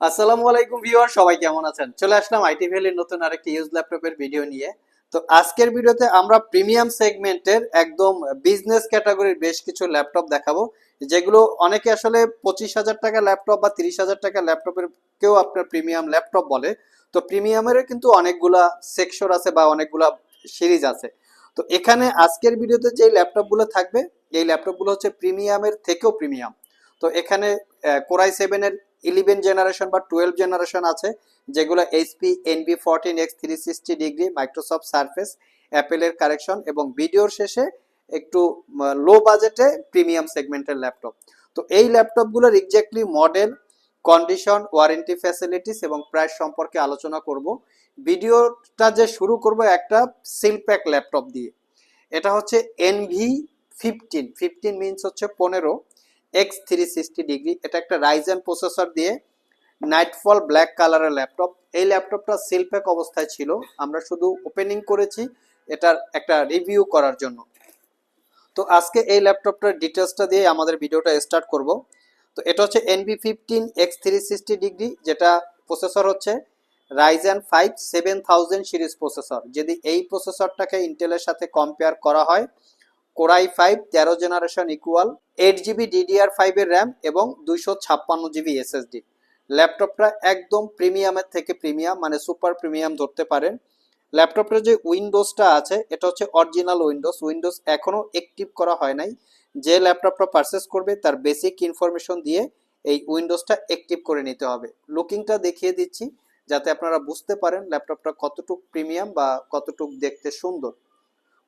আসসালামু আলাইকুম ভিউয়ার সবাই কেমন আছেন? চলে আসলাম আইটি ভ্যালির নতুন আরেকটি ইউজ ল্যাপটপের ভিডিও নিয়ে। তো আজকের ভিডিওতে আমরা প্রিমিয়াম সেগমেন্টের একদম বিজনেস ক্যাটাগরির বেশ কিছু ল্যাপটপ দেখাবো, যেগুলো অনেকে আসলে পঁচিশ হাজার টাকা ল্যাপটপ বা তিরিশ হাজার টাকা ল্যাপটপের কেউ আপনার প্রিমিয়াম ল্যাপটপ বলে। তো প্রিমিয়ামের কিন্তু অনেকগুলা সেকশন আছে বা অনেকগুলা সিরিজ আছে। তো এখানে আজকের ভিডিওতে যে ল্যাপটপগুলো থাকবে, এই ল্যাপটপগুলো হচ্ছে প্রিমিয়ামের থেকেও প্রিমিয়াম তো এখানে কোরাই সেভেনের ইলেভেন জেনারেশন বা টুয়েলভ জেনারেশন আছে, যেগুলো HP NB fourteen X three sixty degree Microsoft Surface অ্যাপেলের কারেকশন এবং ভিডিওর শেষে একটু লো বাজেটে প্রিমিয়াম সেগমেন্টের ল্যাপটপ তো এই ল্যাপটপগুলোর exactly model condition warranty facilities এবং প্রাইস সম্পর্কে আলোচনা করব। ভিডিওটা যে শুরু করব একটা সিলপ্যাক ল্যাপটপ দিয়ে। এটা হচ্ছে এনভি ফিফটিন ফিফটিন মিনস হচ্ছে পনেরো। এক্স থ্রি সিক্সটি ডিগ্রি এটা একটা রাইজেন প্রসেসর দিয়ে নাইটফল ব্ল্যাক কালারের ল্যাপটপ এই ল্যাপটপটা সিলপ্যাক অবস্থায় ছিল। আমরা শুধু ওপেনিং করেছি, এটার একটা রিভিউ করার জন্য। তো আজকে এই ল্যাপটপটার ডিটেলসটা দিয়ে আমাদের ভিডিওটা স্টার্ট করব। তো এটা হচ্ছে NB fifteen X three sixty degree যেটা প্রসেসর হচ্ছে Ryzen five seven thousand series processor যদি এই প্রসেসরটাকে ইন্টেলের সাথে কম্পেয়ার করা হয় কোরাই ফাইভ তেরো generation equal eight GB DDR ফাইভের র্যাম এবং দুইশো ছাপ্পান্ন জিবি এসএসডি ল্যাপটপটা একদম প্রিমিয়ামের থেকে প্রিমিয়াম মানে সুপার প্রিমিয়াম ধরতে পারেন। ল্যাপটপের যে উইন্ডোজটা আছে, এটা হচ্ছে অরিজিনাল উইন্ডোজ। উইন্ডোজ এখনও অ্যাক্টিভ করা হয় নাই। যে ল্যাপটপটা পারচেস করবে, তার বেসিক ইনফরমেশন দিয়ে এই উইন্ডোজটা অ্যাক্টিভ করে নিতে হবে। লুকিংটা দেখিয়ে দিচ্ছি, যাতে আপনারা বুঝতে পারেন ল্যাপটপটা কতটুক প্রিমিয়াম বা কতটুক দেখতে সুন্দর।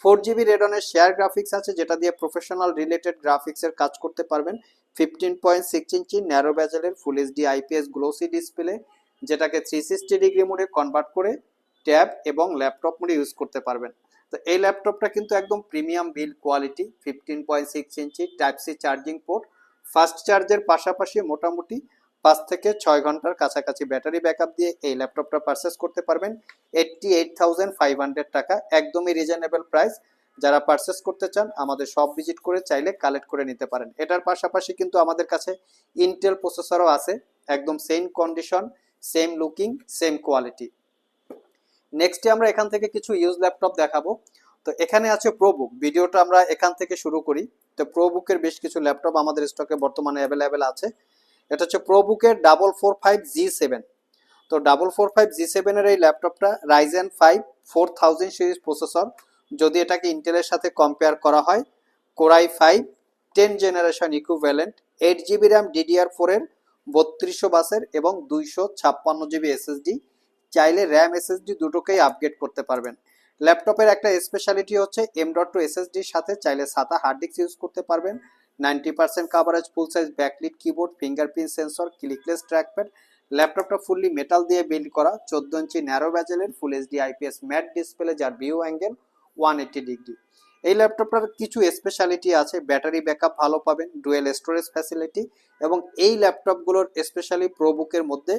ফোর জিবি রেডনের শেয়ার গ্রাফিক্স আছে, যেটা দিয়ে প্রফেশনাল রিলেটেড গ্রাফিক্সের কাজ করতে পারবেন। Fifteen point six inch narrow ব্যাজেলের full HD IPS glossy display যেটাকে থ্রি সিক্সটি ডিগ্রি মোডে কনভার্ট করে ট্যাব এবং ল্যাপটপ মোডে ইউজ করতে পারবেন। তো এই ল্যাপটপটা কিন্তু একদম premium build quality fifteen point six inch type C charging port fast চার্জের পাশাপাশি মোটামুটি পাঁচ থেকে ছয় ঘণ্টার কাছাকাছি ব্যাটারি ব্যাকআপ দিয়ে এই ল্যাপটপটা পারচেস করতে পারবেন। Eighty eight thousand five hundred টাকা, একদমই রিজনেবল প্রাইস যারা পারচেস করতে চান, আমাদের সব ভিজিট করে চাইলে কালেক্ট করে নিতে পারেন। এটার পাশাপাশি কিন্তু আমাদের কাছে ইন্টেল প্রসেসরও আছে, একদম same condition same looking same quality নেক্সটে আমরা এখান থেকে কিছু ইউজ ল্যাপটপ দেখাবো। তো এখানে আছে প্রোবুক ভিডিওটা আমরা এখান থেকে শুরু করি। তো প্রোবুকের বেশ কিছু ল্যাপটপ আমাদের স্টকে বর্তমানে অ্যাভেলেবেল আছে। এটা হচ্ছে প্রোবুকের double four five G seven তো ডাবল ফোর ফাইভ জি সেভেনের এই ল্যাপটপটা Ryzen five four thousand series processor যদি এটাকে ইন্টেলের সাথে কম্পেয়ার করা হয় core i five ten generation equivalent eight GB RAM DDR ফোরের বত্রিশশো বাসের এবং দুইশো ছাপ্পান্ন জিবি এসএসডি চাইলে র্যাম এসএসডি দুটোকেই আপগ্রেড করতে পারবেন। ল্যাপটপের একটা স্পেশালিটি হচ্ছে এম ডট টু এসএসডির সাথে চাইলে সাতা হার্ড ডিস্ক ইউজ করতে পারবেন। Ninety percent coverage full size backlit keyboard fingerprint sensor clickless trackpad ল্যাপটপটা ফুললি মেটাল দিয়ে বিল্ড করা, চোদ্দ inch narrow ব্যাজেলের full HD IPS matte display যার view angle one eighty degree এই ল্যাপটপটার কিছু স্পেশালিটি আছে ব্যাটারি ব্যাকআপ ভালো পাবেন ডুয়েল স্টোরেজ ফ্যাসিলিটি এবং এই ল্যাপটপগুলোর স্পেশালি প্রোবুকের মধ্যে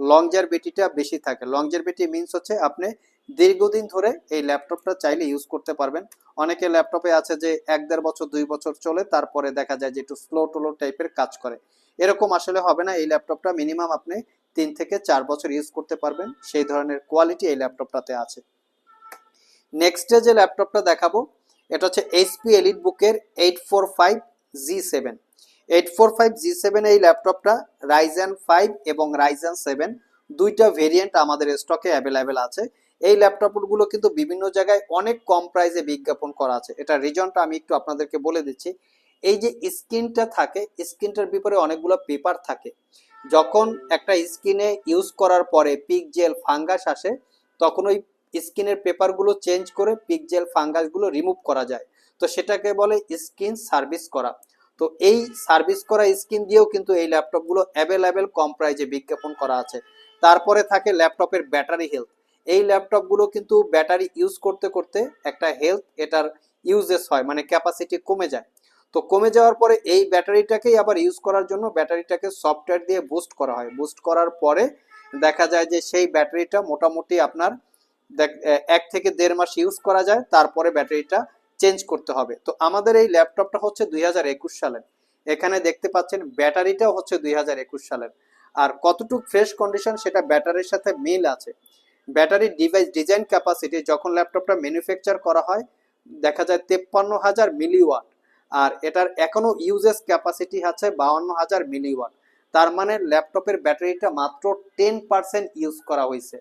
লংজারবিটিটা বেশি থাকে। লংজারবিটি মিনস হচ্ছে আপনি দীর্ঘদিন ধরে এই ল্যাপটপটা চাইলে ইউজ করতে পারবেন। অনেকে ল্যাপটপে আছে যে এক দেড় বছর, দুই বছর চলে, তারপরে দেখা যায় যে একটু স্লো টোলো টাইপের কাজ করে। এরকম আসলে হবে না, এই ল্যাপটপটা মিনিমাম আপনি তিন থেকে চার বছর ইউজ করতে পারবেন। সেই ধরনের কোয়ালিটি এই ল্যাপটপটাতে আছে। নেক্সটে যে ল্যাপটপটা দেখাবো, এটা হচ্ছে এইচপি এলিট বুকের eight four five G seven eight four five G seven এই ল্যাপটপটা রাইজেন ফাইভ এবং রাইজেন সেভেন দুইটা ভেরিয়েন্ট আমাদের স্টকে অ্যাভেলেবেল আছে। এই ল্যাপটপগুলো কিন্তু বিভিন্ন জায়গায় অনেক কম প্রাইসে বিজ্ঞাপন করা আছে। এটা রিজনটা আমি একটু আপনাদেরকে বলে দিচ্ছি। এই যে স্ক্রিনটা থাকে স্ক্রিনটার বিপরে অনেকগুলো পেপার থাকে। যখন একটা স্ক্রিনে ইউজ করার পরে পিক জেল ফাঙ্গাস আসে, তখন ওই স্কিনের পেপারগুলো চেঞ্জ করে পিক পিকজেল ফাঙ্গাসগুলো রিমুভ করা যায়। তো সেটাকে বলে স্কিন সার্ভিস করা। তো এই সার্ভিস করা স্কিন দিয়েও কিন্তু এই ল্যাপটপগুলো অ্যাভেলেবেল কম প্রাইজে বিজ্ঞাপন করা আছে। তারপরে থাকে ল্যাপটপের ব্যাটারি হেলথ এই ল্যাপটপগুলো কিন্তু ব্যাটারি ইউজ করতে করতে একটা হেলথ এটার ইউজেস হয় মানে ক্যাপাসিটি কমে যায়। তো কমে যাওয়ার পরে এই ব্যাটারিটাকেই আবার ইউজ করার জন্য ব্যাটারিটাকে সফটওয়্যার দিয়ে বুস্ট করা হয়। বুস্ট করার পরে দেখা যায় যে সেই ব্যাটারিটা মোটামুটি আপনার এক থেকে দেড় মাস ইউজ করা যায়, তারপরে ব্যাটারিটা চেঞ্জ করতে হবে। তো আমাদের এই ল্যাপটপটা হচ্ছে দুই হাজার একুশ সালের। এখানে দেখতে পাচ্ছেন ব্যাটারিটাও হচ্ছে দুই হাজার একুশ সালের। আর কতটুকু ফ্রেশ কন্ডিশন সেটা ব্যাটারির সাথে মিল আছে? ব্যাটারি ডিভাইস ডিজাইন ক্যাপাসিটি যখন ল্যাপটপটা ম্যানুফ্যাকচার করা হয়, দেখা যায় তেপ্পান্ন হাজার মিলিওয়াট। আর এটার এখনও ইউজেস ক্যাপাসিটি আছে বাউন্ন হাজার মিলিওয়াট। তার মানে ল্যাপটপের ব্যাটারিটা মাত্র টেন পার্সেন্ট ইউজ করা হয়েছে।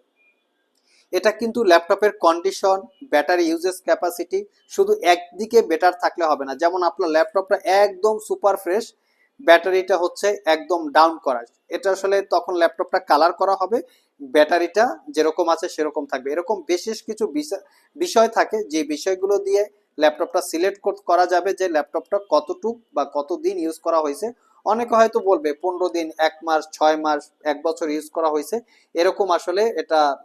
এটা কিন্তু ল্যাপটপের কন্ডিশন ব্যাটারি ইউজেস ক্যাপাসিটি শুধু একদিকে বেটার থাকলে হবে না। যেমন আপনার ল্যাপটপটা একদম সুপার ফ্রেশ ব্যাটারিটা হচ্ছে একদম ডাউন করা। এটা আসলে তখন ল্যাপটপটা কালার করা হবে। ব্যাটারিটা যেরকম আছে সেরকম থাকবে। এরকম বিশেষ কিছু বিষয়- থাকে যে বিষয়গুলো দিয়ে ল্যাপটপটা সিলেক্ট করা যাবে যে ল্যাপটপটা কতটুক বা কতদিন ইউজ করা হয়েছে। অনেকে হয়তো বলবে পনেরো দিন, এক মাস, ছয় মাস, এক বছর ইউজ করা হয়েছে। এরকম আসলে এটা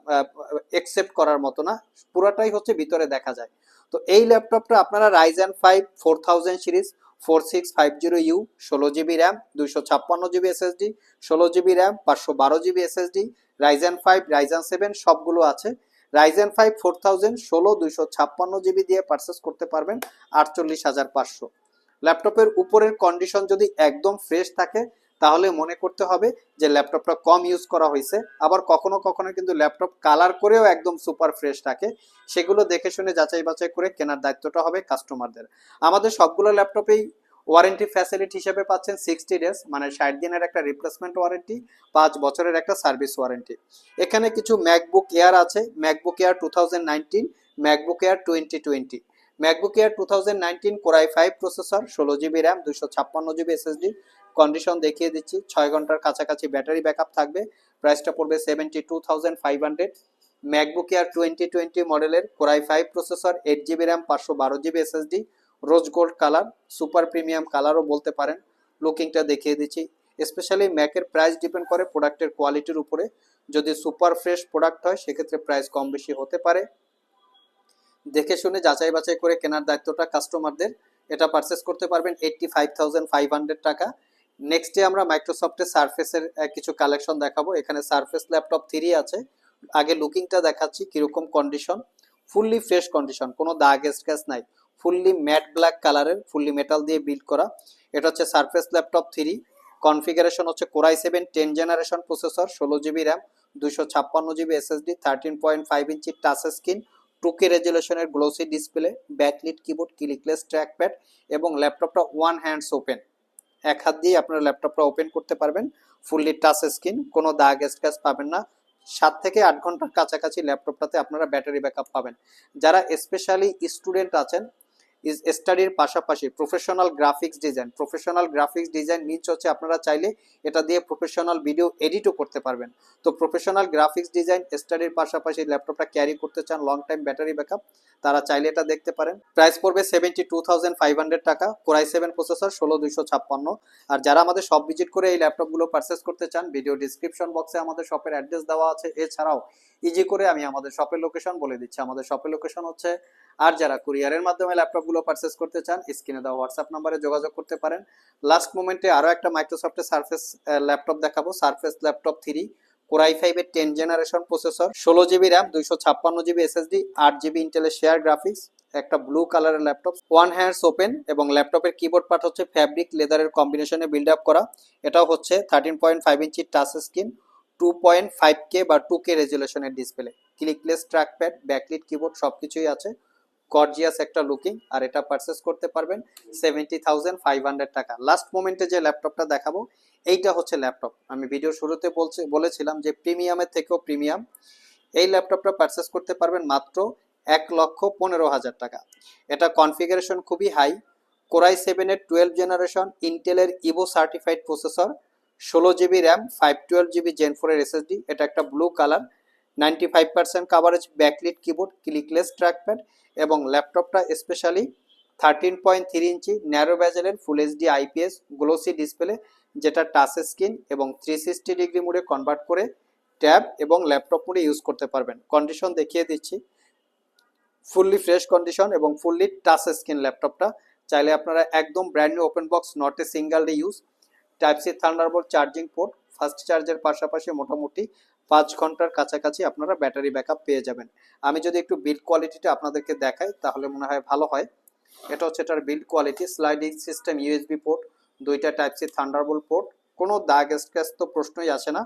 একসেপ্ট করার মতো না। পুরাটাই হচ্ছে ভিতরে দেখা যায়। তো এই ল্যাপটপটা আপনারা Ryzen five four thousand series four six five zero U ষোলো জিবি র্যাম দুইশো ছাপ্পান্ন জিবি এসএসডি ষোলো জিবি র্যাম পাঁচশো বারো জিবি এসএসডি ফাইভ সেভেন সবগুলো আছে। রাইজেন ফাইভ ফোর থাউজেন্ড ষোলো, দুইশো ছাপ্পান্ন জিবি দিয়ে পারচেস করতে পারবেন আটচল্লিশ হাজার পাঁচশো। ল্যাপটপের উপরের কন্ডিশন যদি একদম ফ্রেশ থাকে তাহলে মনে করতে হবে যে ল্যাপটপটা কম ইউজ করা হয়েছে আবার কখনো কখনো কিন্তু ল্যাপটপ কালার করেও একদম সুপার ফ্রেশ থাকে। সেগুলো দেখে শুনে যাচাই বাছাই করে কেনার দায়িত্বটা হবে কাস্টমারদের আমাদের সবগুলো ল্যাপটপেই ওয়ারেন্টি ফ্যাসিলিটি হিসেবে পাচ্ছেন সিক্সটি ডেজ মানে ষাট দিনের একটা রিপ্লেসমেন্ট ওয়ারেন্টি পাঁচ বছরের একটা সার্ভিস ওয়ারেন্টি এখানে কিছু ম্যাকবুক এয়ার আছে। MacBook Air two thousand nineteen MacBook Air twenty twenty MacBook Air two thousand nineteen core i five processor ষোলো জিবি র্যাম দুশো ছাপ্পান্ন জিবি এসএসডি কন্ডিশন দেখিয়ে দিচ্ছি, ছয় ঘণ্টার কাছাকাছি ব্যাটারি ব্যাকআপ থাকবে প্রাইসটা পড়বে seventy two thousand five hundred MacBook Air twenty twenty মডেলের core i five processor eight GB RAM পাঁচশো বারো GB SSD rose gold colour super premium কালারও বলতে পারেন। লুকিংটা দেখিয়ে দিচ্ছি স্পেশালি ম্যাকের প্রাইস ডিপেন্ড করে প্রোডাক্টের কোয়ালিটির উপরে। যদি সুপার ফ্রেশ প্রোডাক্ট হয়, সেক্ষেত্রে প্রাইস কম বেশি হতে পারে। দেখে শুনে যাচাই বাছাই করে কেনার দায়িত্বটা কাস্টমারদের এটা পারচেস করতে পারবেন eighty five thousand five hundred টাকা। নেক্সট ডে আমরা মাইক্রোসফটের সার্ফেসের কিছু কালেকশন দেখাবো। এখানে সার্ফেস ল্যাপটপ থ্রি আছে। আগে লুকিংটা দেখাচ্ছি কীরকম কন্ডিশন ফুললি ফ্রেশ কন্ডিশন কোনো দাগ স্ক্র্যাচ নাই। ফুললি ম্যাট ব্ল্যাক কালারের ফুললি মেটাল দিয়ে বিল্ড করা। এটা হচ্ছে সার্ফেস ল্যাপটপ থ্রি কনফিগারেশন হচ্ছে core i seven ten generation processor ষোলো জিবি র্যাম দুশো ছাপ্পান্ন GB SSD thirteen point five inch touch screen two K রেজুলেশনের glossy display backlit keyboard clickless trackpad এবং ল্যাপটপটা ওয়ান হ্যান্ডস ওপেন এক হাত দিয়ে আপনারা ল্যাপটপটা ওপেন করতে পারবেন ফুললি টাচ স্ক্রিন কোনো দাগ স্ক্র্যাচ পাবেন না। সাত থেকে আট ঘণ্টার কাছাকাছি ল্যাপটপটাতে আপনারা ব্যাটারি ব্যাকআপ পাবেন। যারা স্পেশালি স্টুডেন্ট আছেন স্টাডির পাশাপাশি professional graphics design professional graphics design means হচ্ছে আপনারা চাইলে এটা দিয়ে প্রফেশনাল ভিডিও এডিটও করতে পারবেন। তো প্রফেশনাল গ্রাফিক্স ডিজাইন স্টাডির পাশাপাশি ল্যাপটপটা ক্যারি করতে চান লং টাইম ব্যাটারি ব্যাকআপ তারা চাইলে এটা দেখতে পারেন। প্রাইস পড়বে seventy two thousand five hundred টাকা কোরাই সেভেন প্রসেসর ষোলো দুইশো ছাপ্পান্ন। আর যারা আমাদের সব ভিজিট করে এই ল্যাপটপগুলো পারচেস করতে চান ভিডিও ডিসক্রিপশন বক্সে আমাদের শপের অ্যাড্রেস দেওয়া আছে। এছাড়াও ইজি করে আমি আমাদের শপের লোকেশন বলে দিচ্ছি। আমাদের শপের লোকেশন হচ্ছে আর যারা কুরিয়ারের মাধ্যমে ল্যাপটপগুলো পারচেস করতে চান স্ক্রিনে দেওয়া হোয়াটসঅ্যাপ নাম্বারে যোগাযোগ করতে পারেন। লাস্ট মোমেন্টে আরও একটা মাইক্রোসফটের সার্ফেস ল্যাপটপ দেখাবো। Surface laptop three core i ফাইভের টেন জেনারেশন প্রসেসর ষোলো জিবি র্যাম দুইশো ছাপ্পান্ন জিবি এসএসডি আট জিবি ইন্টেলের শেয়ার গ্রাফিক্স একটা ব্লু কালারের ল্যাপটপ ওয়ান হ্যান্ডস ওপেন এবং ল্যাপটপের কিবোর্ড পার্ট হচ্ছে ফ্যাব্রিক লেদারের কম্বিনেশনে বিল্ড আপ করা। এটাও হচ্ছে thirteen point five inch touch screen two point five K বা two K রেজুলেশনের display clickless trackpad backlit keyboard সব কিছুই আছে। গর্জিয়াস একটা লুকিং আর এটা পারচেস করতে পারবেন সেভেন্টি থাউজেন্ড ফাইভ হান্ড্রেড টাকা। লাস্ট মোমেন্টে যে ল্যাপটপটা দেখাবো, এইটা হচ্ছে ল্যাপটপ আমি ভিডিও শুরুতে বলছি, বলেছিলাম যে প্রিমিয়ামের থেকেও প্রিমিয়াম এই ল্যাপটপটা পারচেস করতে পারবেন মাত্র এক লক্ষ পনেরো হাজার টাকা। এটা কনফিগারেশন খুবই হাই কোরাই সেভেনের টুয়েলভ জেনারেশন ইন্টেলের ইভো সার্টিফাইড প্রসেসর ষোলো GB RAM five twelve GB Gen ফোরের এসএসডি এটা একটা blue colour ninety five percent coverage backlit keyboard clickless trackpad এবং ল্যাপটপটা specially thirteen point three inch narrow ব্যাজেলের full HD IPS glossy display যেটা touch screen এবং three sixty degree মোডে convert করে tab এবং ল্যাপটপ মোডে ইউজ করতে পারবেন। কন্ডিশন দেখিয়ে দিচ্ছি। ফুললি ফ্রেশ কন্ডিশন এবং ফুললি টাচ স্ক্রিন ল্যাপটপটা চাইলে আপনারা একদম brand new open box not a single day use type C Thunderbolt charging port fast চার্জের পাশাপাশি মোটামুটি পাঁচ ঘণ্টার কাছাকাছি আপনারা ব্যাটারি ব্যাকআপ পেয়ে যাবেন। আমি যদি একটু বিল্ড কোয়ালিটিটা আপনাদেরকে দেখাই, তাহলে মনে হয় ভালো হয়। এটা হচ্ছে এটার build quality sliding system USB port দুইটা টাইপ সি থান্ডারবোল্ট পোর্ট কোনো দাগ স্ক্র্যাচ তো প্রশ্নই আসে না।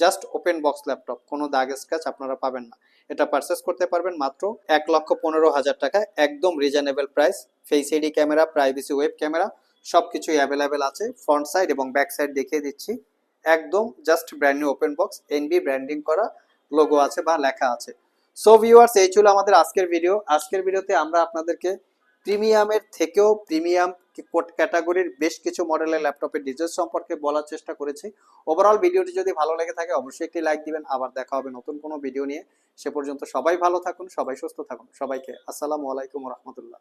জাস্ট ওপেন বক্স ল্যাপটপ কোনো দাগ স্ক্র্যাচ আপনারা পাবেন না। এটা পারচেস করতে পারবেন মাত্র এক লক্ষ পনেরো হাজার টাকা, একদম reasonable price face ID camera privacy web camera সব কিছুই অ্যাভেলেবেল আছে। ফ্রন্ট সাইড এবং ব্যাক সাইড দেখিয়ে দিচ্ছি। একদম just brand new open box NB branding করা লোগো আছে বা লেখা আছে। সো ভিউয়ার্স এই ছিল আমাদের আজকের ভিডিও আজকের ভিডিওতে আমরা আপনাদেরকে প্রিমিয়ামের থেকেও প্রিমিয়াম ক্যাটাগরির বেশ কিছু মডেলের ল্যাপটপের ডিটেলস সম্পর্কে বলার চেষ্টা করেছি। ওভারঅল ভিডিওটি যদি ভালো লেগে থাকে, অবশ্যই একটি লাইক দিবেন। আবার দেখা হবে নতুন কোনো ভিডিও নিয়ে। সে পর্যন্ত সবাই ভালো থাকুন, সবাই সুস্থ থাকুন। সবাইকে আসসালামু আলাইকুম রহমতুল্লাহ।